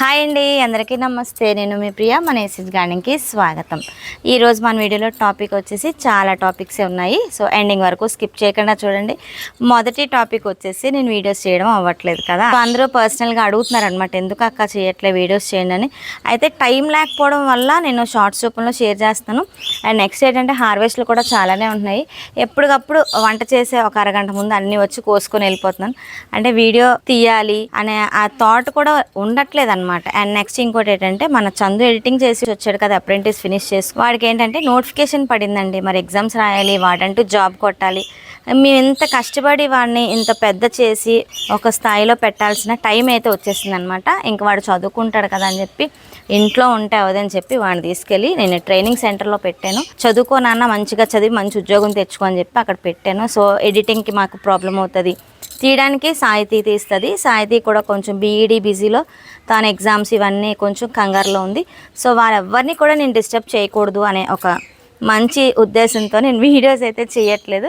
Hi అండి అందరికీ నమస్తే. నేను మీ ప్రియ మన ఏసీస్ గార్డెన్కి స్వాగతం. ఈరోజు మన వీడియోలో టాపిక్ వచ్చేసి చాలా టాపిక్స్ ఉన్నాయి. సో ఎండింగ్ వరకు స్కిప్ చేయకుండా చూడండి. మొదటి టాపిక్ వచ్చేసి నేను వీడియోస్ చేయడం అవ్వట్లేదు కదా. అందరూ పర్సనల్గా అడుగుతున్నారు అనమాట ఎందుకు అక్క చేయట్లేదు వీడియోస్ చేయండి అని. అయితే టైం లేకపోవడం వల్ల నేను షార్ట్స్ రూపంలో షేర్ చేస్తాను. అండ్ నెక్స్ట్ ఏంటంటే హార్వెస్ట్లు కూడా చాలానే ఉన్నాయి. ఎప్పటికప్పుడు వంట చేసే ఒక అరగంట ముందు అన్నీ వచ్చి కోసుకొని వెళ్ళిపోతున్నాను. అంటే వీడియో తీయాలి అనే ఆ థాట్ కూడా ఉండట్లేదు అనమాట అండ్ నెక్స్ట్ ఇంకోటి ఏంటంటే మన చందు ఎడిటింగ్ చేసి వచ్చాడు కదా అప్రెంటిస్ ఫినిష్ చేసి. వాడికి ఏంటంటే నోటిఫికేషన్ పడిందండి. మరి ఎగ్జామ్స్ రాయాలి వాడంటూ జాబ్ కొట్టాలి. మేము ఇంత కష్టపడి వాడిని ఇంత పెద్ద చేసి ఒక స్థాయిలో పెట్టాల్సిన టైం అయితే వచ్చేసింది అనమాట ఇంక వాడు చదువుకుంటాడు కదా అని చెప్పి ఇంట్లో ఉంటే అవదని చెప్పి వాడిని తీసుకెళ్ళి నేను ట్రైనింగ్ సెంటర్లో పెట్టాను. చదువుకో నాన్న మంచిగా చదివి మంచి ఉద్యోగం తెచ్చుకో అని చెప్పి అక్కడ పెట్టాను. సో ఎడిటింగ్కి మాకు ప్రాబ్లం అవుతుంది. తీయడానికి సాయితీ తీస్తుంది. సాయితీ కూడా కొంచెం బీఈడీ బిజీలో. తాను ఎగ్జామ్స్ ఇవన్నీ కొంచెం కంగారులో ఉంది. సో వారెవ్వరిని కూడా నేను డిస్టర్బ్ చేయకూడదు అనే ఒక మంచి ఉద్దేశంతో నేను వీడియోస్ అయితే చేయట్లేదు.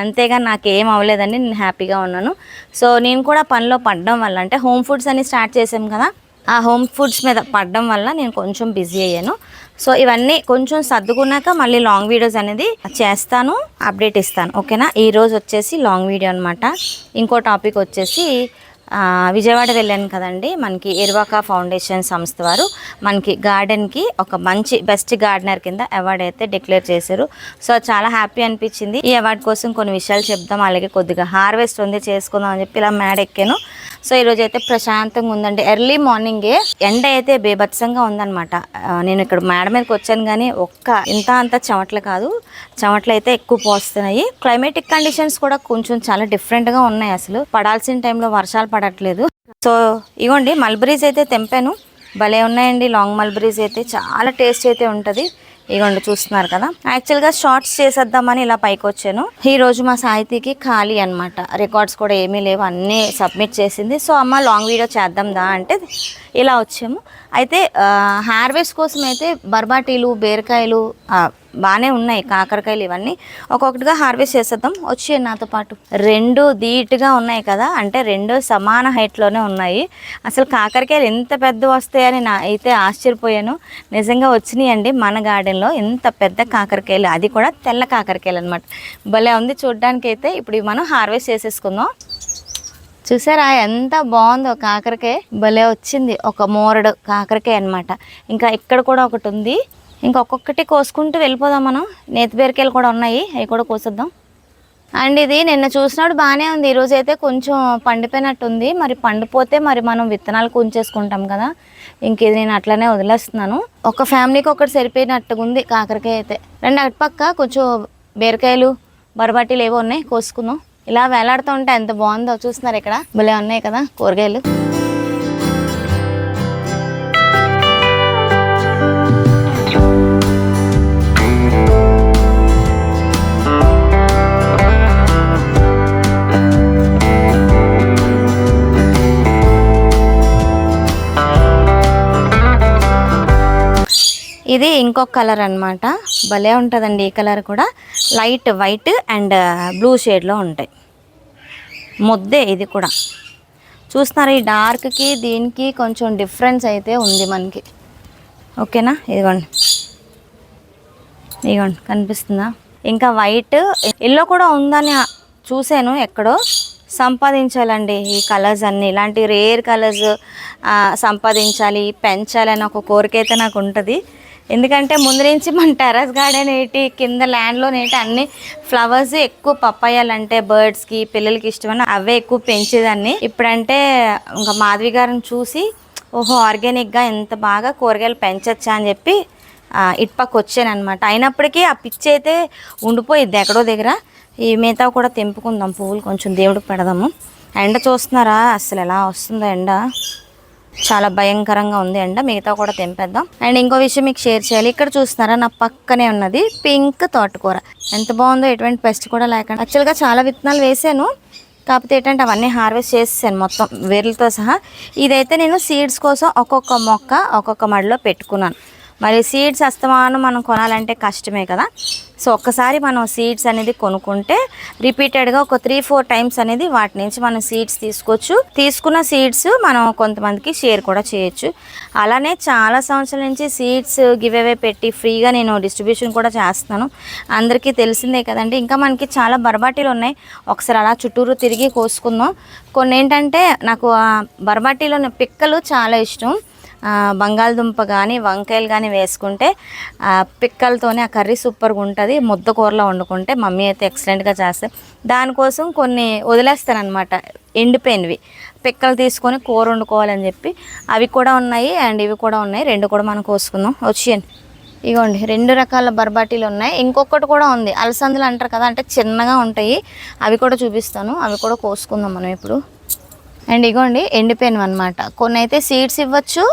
అంతేగా నాకు ఏం అవ్వలేదని నేను హ్యాపీగా ఉన్నాను. సో నేను కూడా పనిలో పడడం వల్ల అంటే హోమ్ ఫుడ్స్ అని స్టార్ట్ చేసాం కదా. ఆ హోమ్ ఫుడ్స్ మీద పడడం వల్ల నేను కొంచెం బిజీ అయ్యాను. సో ఇవన్నీ కొంచెం సర్దుకున్నాక మళ్ళీ లాంగ్ వీడియోస్ అనేది చేస్తాను అప్డేట్ ఇస్తాను. ఓకేనా? ఈరోజు వచ్చేసి లాంగ్ వీడియో అనమాట ఇంకో టాపిక్ వచ్చేసి విజయవాడ వెళ్ళాను కదండి. మనకి ఎరువాక ఫౌండేషన్ సంస్థ వారు మనకి గార్డెన్కి ఒక మంచి బెస్ట్ గార్డెనర్ కింద అవార్డు అయితే డిక్లేర్ చేశారు. సో చాలా హ్యాపీ అనిపించింది. ఈ అవార్డు కోసం కొన్ని విషయాలు చెప్దాం. అలాగే కొద్దిగా హార్వెస్ట్ ఉంది చేసుకుందాం అని చెప్పి ఇలా మేడ ఎక్కాను. సో ఈరోజు అయితే ప్రశాంతంగా ఉందండి. ఎర్లీ మార్నింగే ఎండ అయితే బేభత్సంగా ఉందన్నమాట. నేను ఇక్కడ మేడ మీదకి వచ్చాను కానీ ఒక్క ఇంత అంత చెమట్లు కాదు. చెమట్లు అయితే ఎక్కువ పోస్తున్నాయి. క్లైమేటిక్ కండిషన్స్ కూడా కొంచెం చాలా డిఫరెంట్గా ఉన్నాయి అసలు. పడాల్సిన టైంలో వర్షాలు పడట్లేదు. సో ఇగోండి మల్బరీస్ అయితే తెంపాను. భలే ఉన్నాయండి లాంగ్ మల్బరీస్ అయితే. చాలా టేస్ట్ అయితే ఉంటుంది. ఇగోండి చూస్తున్నారు కదా. యాక్చువల్గా షార్ట్స్ చేసేద్దామని ఇలా పైకి వచ్చాను. ఈరోజు మా సాహితీకి ఖాళీ అన్నమాట. రికార్డ్స్ కూడా ఏమీ లేవు అన్నీ సబ్మిట్ చేసింది. సో అమ్మ లాంగ్ వీడియో చేద్దాం దా అంటే ఇలా వచ్చాము. అయితే హార్వెస్ట్ కోసం అయితే బర్బాటీలు బీరకాయలు బాగానే ఉన్నాయి కాకరకాయలు ఇవన్నీ. ఒక్కొక్కటిగా హార్వెస్ట్ చేసేద్దాం. వచ్చి నాతో పాటు. రెండు ధీటుగా ఉన్నాయి కదా అంటే రెండు సమాన హైట్లోనే ఉన్నాయి. అసలు కాకరకాయలు ఎంత పెద్ద వస్తాయని నా అయితే ఆశ్చర్యపోయాను. నిజంగా వచ్చినాయండి మన గార్డెన్లో ఎంత పెద్ద కాకరకాయలు. అది కూడా తెల్ల కాకరకాయలు అనమాట భలే ఉంది చూడడానికి అయితే ఇప్పుడు మనం హార్వెస్ట్ చేసేసుకుందాం. చూసారా ఎంత బాగుందో కాకరకాయ? భలే వచ్చింది. ఒక మోరడు కాకరకాయ అన్నమాట. ఇంకా ఇక్కడ కూడా ఒకటి ఉంది. ఇంకా ఒక్కొక్కటి కోసుకుంటూ వెళ్ళిపోదాం మనం. నేతి బీరకాయలు కూడా ఉన్నాయి. అవి కూడా కోసేద్దాం. అండ్ ఇది నిన్న చూసినప్పుడు బాగానే ఉంది. ఈరోజు అయితే కొంచెం పండిపోయినట్టుంది. మరి పండిపోతే మరి మనం విత్తనాలు కుంచేసుకుంటాం కదా. ఇంక ఇది నేను అట్లనే వదిలేస్తున్నాను. ఒక ఫ్యామిలీకి ఒకటి సరిపోయినట్టుగా ఉంది కాకరకాయ అయితే. రెండు అటుపక్క కొంచెం బీరకాయలు బరబాటీలు ఏవో ఉన్నాయి. కోసుకుందాం. ఇలా వేలాడుతూ ఉంటే ఎంత బాగుందో చూస్తున్నారు ఇక్కడ. భలే ఉన్నాయి కదా కూరగాయలు. ఇది ఇంకొక కలర్ అన్నమాట. భలే ఉంటుందండి ఈ కలర్ కూడా. లైట్ వైట్ అండ్ బ్లూ షేడ్లో ఉంటాయి. ముద్దే ఇది కూడా. చూస్తున్నారు ఈ డార్క్కి దీనికి కొంచెం డిఫరెన్స్ అయితే ఉంది మనకి. ఓకేనా? ఇదిగోండి. ఇదిగోండి కనిపిస్తుందా? ఇంకా వైట్ ఎల్లో కూడా ఉందని చూశాను ఎక్కడో. సంపాదించాలండి ఈ కలర్స్ అన్నీ. ఇలాంటి రేర్ కలర్స్ సంపాదించాలి పెంచాలి అని ఒక కోరిక అయితే నాకు ఉంటుంది. ఎందుకంటే ముందు నుంచి మన టెర్రస్ గార్డెన్ ఏంటి కింద ల్యాండ్లో ఏంటి అన్ని ఫ్లవర్స్ ఎక్కువ పప్పాయాలంటే బర్డ్స్కి పిల్లలకి ఇష్టమని అవే ఎక్కువ పెంచేదాన్ని. ఇప్పుడంటే ఇంకా మాధవి గారిని చూసి ఓహో ఆర్గానిక్గా ఎంత బాగా కూరగాయలు పెంచచ్చా అని చెప్పి ఆ, ఇటుపక్క వచ్చాను అనమాట అయినప్పటికీ ఆ పిచ్చి అయితే ఉండిపోయిద్ది ఎక్కడో దగ్గర. ఈ మిగతా కూడా తెంపుకుందాం పువ్వులు కొంచెం దేవుడికి పెడదాము. ఎండ చూస్తున్నారా? అసలు ఎలా వస్తుందో ఎండ. చాలా భయంకరంగా ఉంది ఎండ మిగతా కూడా తెంపేద్దాం. అండ్ ఇంకో విషయం మీకు షేర్ చేయాలి. ఇక్కడ చూస్తున్నారా? నా పక్కనే ఉన్నది పింక్ తోటకూర. ఎంత బాగుందో ఎటువంటి పెస్ట్ కూడా లేకుండా. యాక్చువల్గా చాలా విత్తనాలు వేసాను. కాకపోతే ఏంటంటే అవన్నీ హార్వెస్ట్ చేసేసాను మొత్తం. వేర్లతో సహా. ఇదైతే నేను సీడ్స్ కోసం ఒక్కొక్క మొక్క ఒక్కొక్క మడిలో పెట్టుకున్నాను. మరి సీడ్స్ అస్తమానం మనం కొనాలంటే కష్టమే కదా. సో ఒక్కసారి మనం సీడ్స్ అనేది కొనుక్కుంటే రిపీటెడ్గా ఒక త్రీ ఫోర్ టైమ్స్ అనేది వాటి నుంచి మనం సీడ్స్ తీసుకోవచ్చు. తీసుకున్న సీడ్స్ మనం కొంతమందికి షేర్ కూడా చేయొచ్చు. అలానే చాలా సంవత్సరాల నుంచి సీడ్స్ గివ్ అవే పెట్టి ఫ్రీగా నేను డిస్ట్రిబ్యూషన్ కూడా చేస్తున్నాను. అందరికీ తెలిసిందే కదండి. ఇంకా మనకి చాలా బరబాటీలు ఉన్నాయి. ఒకసారి అలా చుట్టూరు తిరిగి కోసుకుందాం. కొన్ని ఏంటంటే నాకు ఆ బరబాటీలో పిక్కలు చాలా ఇష్టం. బంగాళదుంప కానీ వంకాయలు కానీ వేసుకుంటే పిక్కలతోనే ఆ కర్రీ సూపర్గా ఉంటుంది. ముద్ద కూరలో వండుకుంటే మమ్మీ అయితే ఎక్సలెంట్గా చేస్తాయి దానికోసం కొన్ని వదిలేస్తానమాట ఎండిపోయినవి. పిక్కలు తీసుకొని కూర వండుకోవాలని చెప్పి అవి కూడా ఉన్నాయి అండ్ ఇవి కూడా ఉన్నాయి. రెండు కూడా మనం కోసుకుందాం. వచ్చేయండి. ఇగోండి. రెండు రకాల బర్బాటీలు ఉన్నాయి. ఇంకొకటి కూడా ఉంది. అలసందులు అంటారు కదా అంటే చిన్నగా ఉంటాయి. అవి కూడా చూపిస్తాను. అవి కూడా కోసుకుందాం మనం ఇప్పుడు. అండ్ ఇగోండి ఎండిపోయినవి అనమాట కొన్ని అయితే సీడ్స్ ఇవ్వచ్చు.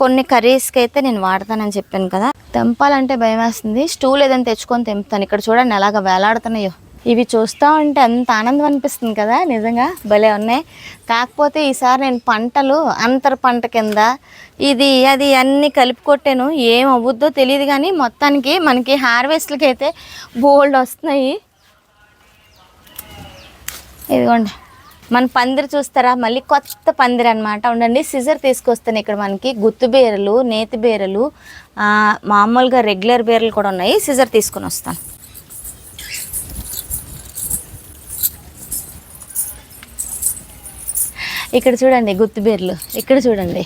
కొన్ని కర్రీస్కి అయితే నేను వాడతానని చెప్పాను కదా. తెంపాలంటే భయం వేస్తుంది స్టూల్ ఏదైనా తెచ్చుకొని తెంపుతాను. ఇక్కడ చూడండి ఎలాగ వేలాడుతున్నాయో. ఇవి చూస్తూ ఉంటే అంత ఆనందం అనిపిస్తుంది కదా నిజంగా. భలే ఉన్నాయి. కాకపోతే ఈసారి నేను పంటలు అంతర పంట కింద ఇది అది అన్నీ కలిపి కొట్టాను. ఏం అవ్వద్దో తెలియదు కానీ మొత్తానికి మనకి హార్వెస్ట్లకి అయితే బోల్డ్ వస్తున్నాయి. ఇదిగోండి. మన పందిరి చూస్తారా? మళ్ళీ కొత్త పందిరి అనమాట ఉండండి సిజర్ తీసుకొస్తాను ఇక్కడ మనకి. గుత్తు బీరలు నేతి బీరలు మామూలుగా రెగ్యులర్ బీరలు కూడా ఉన్నాయి. సిజర్ తీసుకొని వస్తాను. ఇక్కడ చూడండి గుత్తు బీరలు. ఇక్కడ చూడండి.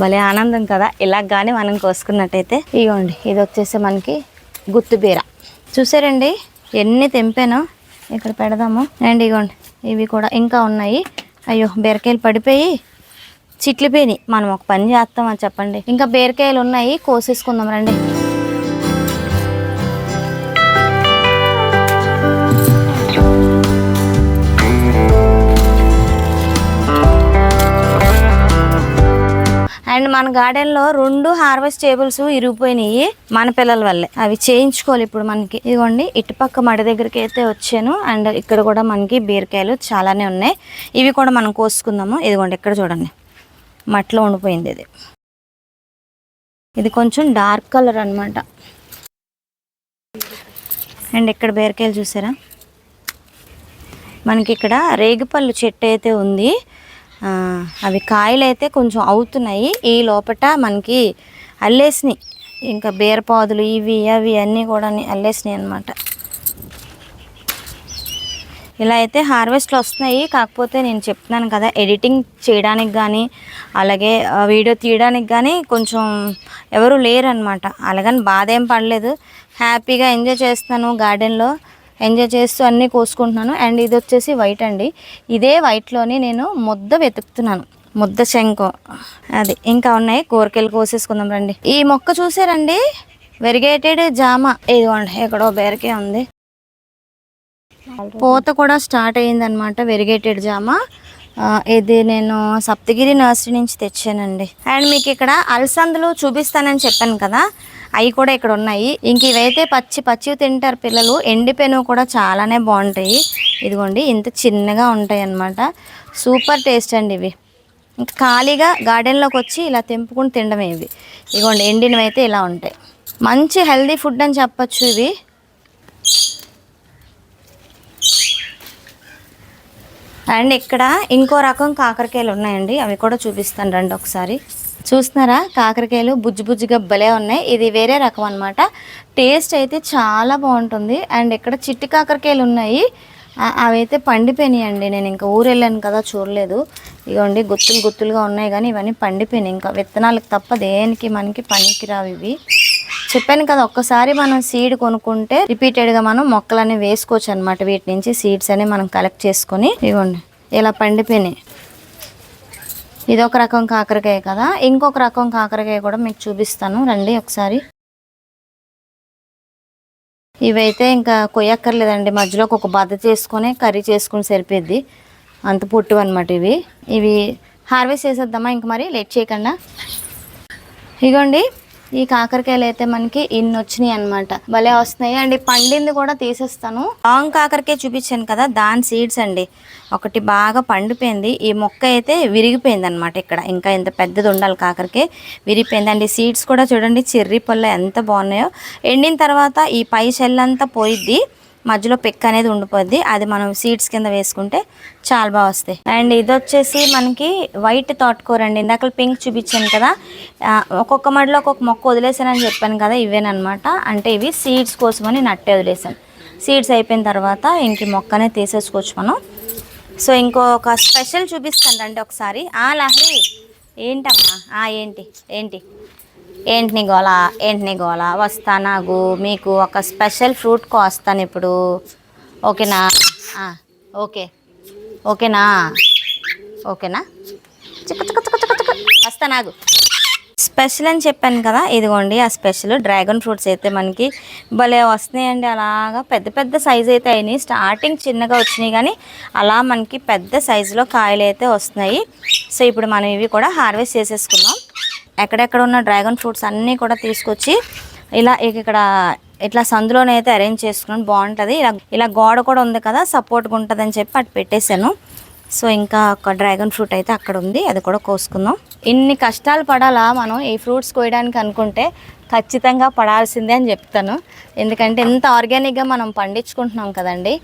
భలే ఆనందం కదా. ఇలా కానీ మనం కోసుకున్నట్టయితే. ఇగోండి ఇది వచ్చేసి మనకి గుత్తుబీర చూసారండి? ఎన్ని తెంపానో ఇక్కడ పెడదాము. అండ్ ఇగోండి ఇవి కూడా ఇంకా ఉన్నాయి. అయ్యో బీరకాయలు పడిపోయి చిట్లిపోయినాయి. మనం ఒక పని చేస్తామని చెప్పండి. ఇంకా బీరకాయలు ఉన్నాయి కోసేసుకుందాం రండి. అండ్ మన గార్డెన్లో రెండు హార్వెస్ట్ టేబుల్స్ ఇరిగిపోయినాయి మన పిల్లల వల్లే. అవి చేయించుకోవాలి ఇప్పుడు మనకి. ఇదిగోండి ఇటుపక్క మడి దగ్గరికి అయితే వచ్చాను. అండ్ ఇక్కడ కూడా మనకి బీరకాయలు చాలానే ఉన్నాయి. ఇవి కూడా మనం కోసుకుందాము. ఇదిగోండి ఇక్కడ చూడండి. మట్టిలో ఉండిపోయింది ఇది. ఇది కొంచెం డార్క్ కలర్ అనమాట అండ్ ఇక్కడ బీరకాయలు చూసారా? మనకి ఇక్కడ రేగిపళ్ళు చెట్టు అయితే ఉంది. అవి కాయలు అయితే కొంచెం అవుతున్నాయి. ఈ లోపట మనకి అల్లేసినాయి. ఇంకా బీరపాదులు ఇవి అవి అన్నీ కూడా అల్లేసినాయి అనమాట ఇలా అయితే హార్వెస్ట్లు వస్తున్నాయి. కాకపోతే నేను చెప్తున్నాను కదా ఎడిటింగ్ చేయడానికి కానీ అలాగే వీడియో తీయడానికి కానీ కొంచెం ఎవరు లేరనమాట అలాగని బాధ ఏం పడలేదు. హ్యాపీగా ఎంజాయ్ చేస్తాను గార్డెన్లో. ఎంజాయ్ చేస్తూ అన్నీ కోసుకుంటున్నాను. అండ్ ఇది వచ్చేసి వైట్ అండి. ఇదే వైట్లోని నేను ముద్ద వెతుకుతున్నాను. ముద్ద శంఖం. అది ఇంకా ఉన్నాయి. కోరికలు కోసేసుకుందాం రండి. ఈ మొక్క చూసారండి? వెరిగేటెడ్ జామ. ఇదిగోండి ఎక్కడో బేరకే ఉంది. పూత కూడా స్టార్ట్ అయ్యిందనమాట వెరిగేటెడ్ జామ. ఇది నేను సప్తగిరి నర్సరీ నుంచి తెచ్చానండి. అండ్ మీకు ఇక్కడ అలసందలు చూపిస్తానని చెప్పాను కదా. అవి కూడా ఇక్కడ ఉన్నాయి. ఇంక ఇవైతే పచ్చి పచ్చివి తింటారు పిల్లలు. ఎండిపోయినవి కూడా చాలానే బాగుంటాయి. ఇదిగోండి ఇంత చిన్నగా ఉంటాయి అన్నమాట సూపర్ టేస్ట్ అండి ఇవి. ఇంకా ఖాళీగా గార్డెన్లోకి వచ్చి ఇలా తెంపుకుని తినడమే ఇవి. ఇదిగోండి ఎండినవి అయితే ఇలా ఉంటాయి. మంచి హెల్దీ ఫుడ్ అని చెప్పచ్చు ఇవి. అండ్ ఇక్కడ ఇంకో రకం కాకరకాయలు ఉన్నాయండి. అవి కూడా చూపిస్తాను రండి ఒకసారి. చూస్తున్నారా? కాకరకాయలు బుజ్జి బుజ్జిగా భలే ఉన్నాయి. ఇది వేరే రకం అనమాట టేస్ట్ అయితే చాలా బాగుంటుంది. అండ్ ఇక్కడ చిట్టి కాకరకాయలు ఉన్నాయి. అవైతే పండిపోయినాయి అండి నేను ఇంకా ఊరు వెళ్ళాను కదా చూడలేదు. ఇగోండి గుత్తులు గుత్తులుగా ఉన్నాయి కానీ ఇవన్నీ పండిపోయినాయి. ఇంకా విత్తనాలకు తప్ప దేనికి మనకి పనికిరావు ఇవి. చెప్పాను కదా ఒక్కసారి మనం సీడ్ కొనుక్కుంటే రిపీటెడ్గా మనం మొక్కలన్నీ వేసుకోవచ్చు అనమాట వీటి నుంచి సీడ్స్ అనేవి మనం కలెక్ట్ చేసుకొని ఇవ్వండి ఇలా పండిపోయినాయి. ఇది ఒక రకం కాకరకాయ కదా? ఇంకొక రకం కాకరకాయ కూడా మీకు చూపిస్తాను. రండి ఒకసారి. ఇవైతే ఇంకా కొయ్యక్కర్లేదండి. మధ్యలో ఒక బద్ద చేసుకొని కర్రీ చేసుకుని సరిపోద్ది అంత పొట్టు అనమాట ఇవి. ఇవి హార్వెస్ట్ చేసేద్దామా? ఇంక మరి లేట్ చేయకుండా. ఇగోండి. ఈ కాకరకాయలు అయితే మనకి ఇన్ని వచ్చినాయి అనమాట భలే వస్తున్నాయి. అండ్ పండింది కూడా తీసేస్తాను. లాంగ్ కాకరకాయ చూపించాను కదా దాని సీడ్స్ అండి. ఒకటి బాగా పండిపోయింది. ఈ మొక్క అయితే విరిగిపోయింది అనమాట ఇక్కడ. ఇంకా ఎంత పెద్దది ఉండాలి కాకరకాయ. విరిగిపోయింది. అండి సీడ్స్ కూడా చూడండి చెర్రీ పళ్ళు ఎంత బాగున్నాయో. ఎండిన తర్వాత ఈ పై చెల్లంతా పోయిద్ది. మధ్యలో పిక్ అనేది ఉండిపోద్ది. అది మనం సీడ్స్ కింద వేసుకుంటే చాలా బాగా వస్తాయి. అండ్ ఇది వచ్చేసి మనకి వైట్ తోటకూర అండి. ఇందాక పింక్ చూపించాను కదా. ఒక్కొక్క మడిలో ఒక్కొక్క మొక్క వదిలేసానని చెప్పాను కదా ఇవేనమాట అంటే ఇవి సీడ్స్ కోసమని నట్టే వదిలేసాను. సీడ్స్ అయిపోయిన తర్వాత ఇంక మొక్కనే తీసేసుకోవచ్చు మనం. సో ఇంకొక స్పెషల్ చూపిస్తాను రండి ఒకసారి. ఆ లహరి ఏంటమ్మా? ఏంటి? ఏంటి? ఏంటి నీ గోల? ఏంటి నీ వస్తా నాకు మీకు ఒక స్పెషల్ ఫ్రూట్ కోస్తాను ఇప్పుడు. ఓకేనా? ఓకే. ఓకేనా? ఓకేనా? చిక్క చిక్క చిక్క చిక్క చిక్క. వస్తా నాకు స్పెషల్ అని చెప్పాను కదా ఇదిగోండి ఆ స్పెషల్ డ్రాగన్ ఫ్రూట్స్ అయితే మనకి భలే వస్తున్నాయండి. అలాగా పెద్ద పెద్ద సైజ్ అయితే అయినాయి. స్టార్టింగ్ చిన్నగా వచ్చినాయి కానీ అలా మనకి పెద్ద సైజులో కాయలు అయితే వస్తున్నాయి. సో ఇప్పుడు మనం ఇవి కూడా హార్వెస్ట్ చేసేసుకున్నాం ఎక్కడెక్కడ ఉన్న డ్రాగన్ ఫ్రూట్స్ అన్నీ కూడా తీసుకొచ్చి ఇలా ఇక ఇక్కడ ఇట్లా సందులోనైతే అరేంజ్ చేసుకున్నాను. బాగుంటుంది. ఇలా ఇలా గోడ కూడా ఉంది కదా సపోర్ట్గా ఉంటుందని చెప్పి అటు పెట్టేశాను. సో ఇంకా ఒక డ్రాగన్ ఫ్రూట్ అయితే అక్కడ ఉంది. అది కూడా కోసుకుందాం. ఇన్ని కష్టాలు పడాలా మనం ఈ ఫ్రూట్స్ కోయడానికి అనుకుంటే ఖచ్చితంగా పడాల్సిందే అని చెప్తాను. ఎందుకంటే ఎంత ఆర్గానిక్గా మనం పండించుకుంటున్నాం కదండి.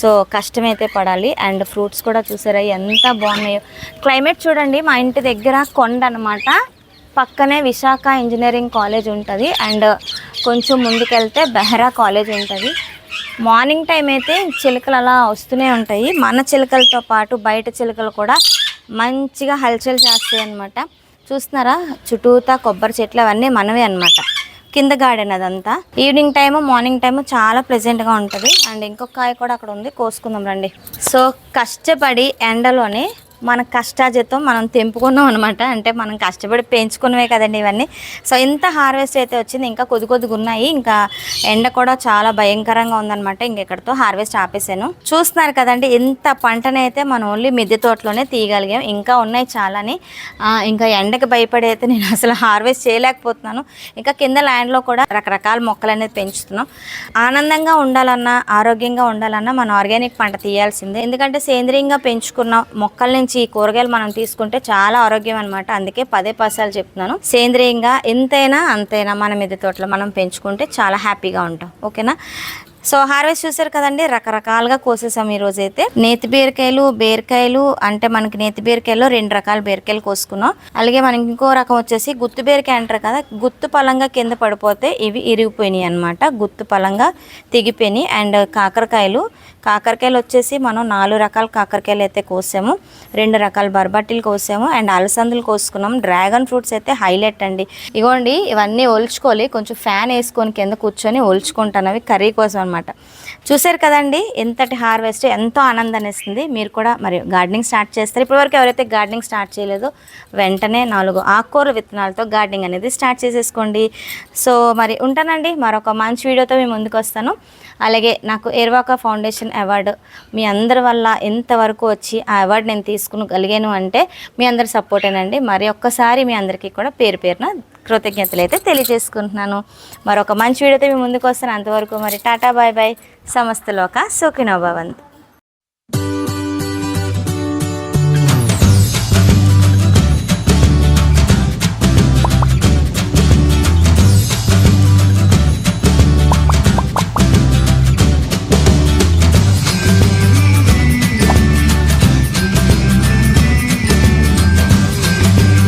సో కష్టమైతే పడాలి. అండ్ ఫ్రూట్స్ కూడా చూసారా ఎంత బాగున్నాయో. క్లైమేట్ చూడండి. మా ఇంటి దగ్గర కొండ అనమాట పక్కనే విశాఖ ఇంజనీరింగ్ కాలేజ్ ఉంటుంది. అండ్ కొంచెం ముందుకెళ్తే బెహరా కాలేజ్ ఉంటుంది. మార్నింగ్ టైం అయితే చిలుకలు అలా వస్తూనే ఉంటాయి. మన చిలుకలతో పాటు బయట చిలుకలు కూడా మంచిగా హల్చల్ చేస్తాయి అన్నమాట. చూస్తున్నారా? చుట్టూతా కొబ్బరి చెట్లు అవన్నీ మనవే అన్నమాట. కింద గార్డెన్ అదంతా. ఈవినింగ్ టైము మార్నింగ్ టైము చాలా ప్లెజెంట్గా ఉంటుంది. అండ్ ఇంకొక కాయ కూడా అక్కడ ఉంది. కోసుకుందాం రండి. సో కష్టపడి ఎండలోనే మన కష్టాజితం మనం తెంపుకున్నాం అనమాట అంటే మనం కష్టపడి పెంచుకున్నవే కదండి ఇవన్నీ. సో ఇంత హార్వెస్ట్ అయితే వచ్చింది. ఇంకా కొద్ది కొద్దిగా ఉన్నాయి. ఇంకా ఎండ కూడా చాలా భయంకరంగా ఉందన్నమాట. ఇంకెక్కడితో హార్వెస్ట్ ఆపేసాను. చూస్తున్నారు కదండి ఇంత పంటనైతే మనం ఓన్లీ మిద్దె తోటలోనే తీయగలిగాం. ఇంకా ఉన్నాయి చాలాని. ఇంకా ఎండకి భయపడి అయితే నేను అసలు హార్వెస్ట్ చేయలేకపోతున్నాను. ఇంకా కింద ల్యాండ్లో కూడా రకరకాల మొక్కలు అనేది పెంచుతున్నాం. ఆనందంగా ఉండాలన్నా ఆరోగ్యంగా ఉండాలన్నా మనం ఆర్గానిక్ పంట తీయాల్సిందే. ఎందుకంటే సేంద్రియంగా పెంచుకున్న మొక్కల నుంచి ఈ కూరగాయలు మనం తీసుకుంటే చాలా ఆరోగ్యం అనమాట అందుకే పదే పసాలు చెప్తున్నాను. సేంద్రియంగా ఎంతైనా అంతైనా మన మిద్దె తోటలో మనం పెంచుకుంటే చాలా హ్యాపీగా ఉంటాం. ఓకేనా? సో హార్వెస్ట్ చూసారు కదండి రకరకాలుగా కోసేసాం ఈ రోజు అయితే నేతి బీరకాయలు బీరకాయలు అంటే మనకి నేతి బీరకాయలో రెండు రకాల బీరకాయలు కోసుకున్నాం. అలాగే మనకి ఇంకో రకం వచ్చేసి గుత్తు బీరకాయ అంటారు కదా గుత్తు పలంగా కింద పడిపోతే ఇవి ఇరిగిపోయినాయి అనమాట గుత్తు పలంగా తెగిపోయినాయి. అండ్ కాకరకాయలు కాకరకాయలు వచ్చేసి మనం నాలుగు రకాల కాకరకాయలు అయితే కోసాము. రెండు రకాల బర్బట్టీలు కోసాము. అండ్ అలసందులు కోసుకున్నాం. డ్రాగన్ ఫ్రూట్స్ అయితే హైలైట్ అండి. ఇగోండి ఇవన్నీ ఒలుచుకోవాలి కొంచెం ఫ్యాన్ వేసుకొని కింద కూర్చొని ఒలుచుకుంటాను అవి కర్రీ కోసం అనమాట చూసారు కదండి ఎంతటి హార్వెస్ట్ ఎంతో ఆనందాన్ని ఇస్తుంది మీరు కూడా మరి గార్డెనింగ్ స్టార్ట్ చేస్తారు. ఇప్పటివరకు ఎవరైతే గార్డెనింగ్ స్టార్ట్ చేయలేదో వెంటనే నాలుగు ఆకుకూర విత్తనాలతో గార్డెనింగ్ అనేది స్టార్ట్ చేసేసుకోండి. సో మరి ఉంటానండి మరొక మంచి వీడియోతో మేము ముందుకు వస్తాను. అలాగే నాకు ఎర్వాకా ఫౌండేషన్ అవార్డు మీ అందరి వల్ల ఎంతవరకు వచ్చి ఆ అవార్డు నేను తీసుకునగలిగాను అంటే మీ అందరి సపోర్టేనండి. మరి ఒక్కసారి మీ అందరికీ కూడా పేరు పేరున కృతజ్ఞతలు అయితే తెలియజేసుకుంటున్నాను. మరొక మంచి వీడియోతో మీ ముందుకు వస్తాను. అంతవరకు మరి టాటా బాయ్ బాయ్ సమస్తలోక సుఖినోభవంత్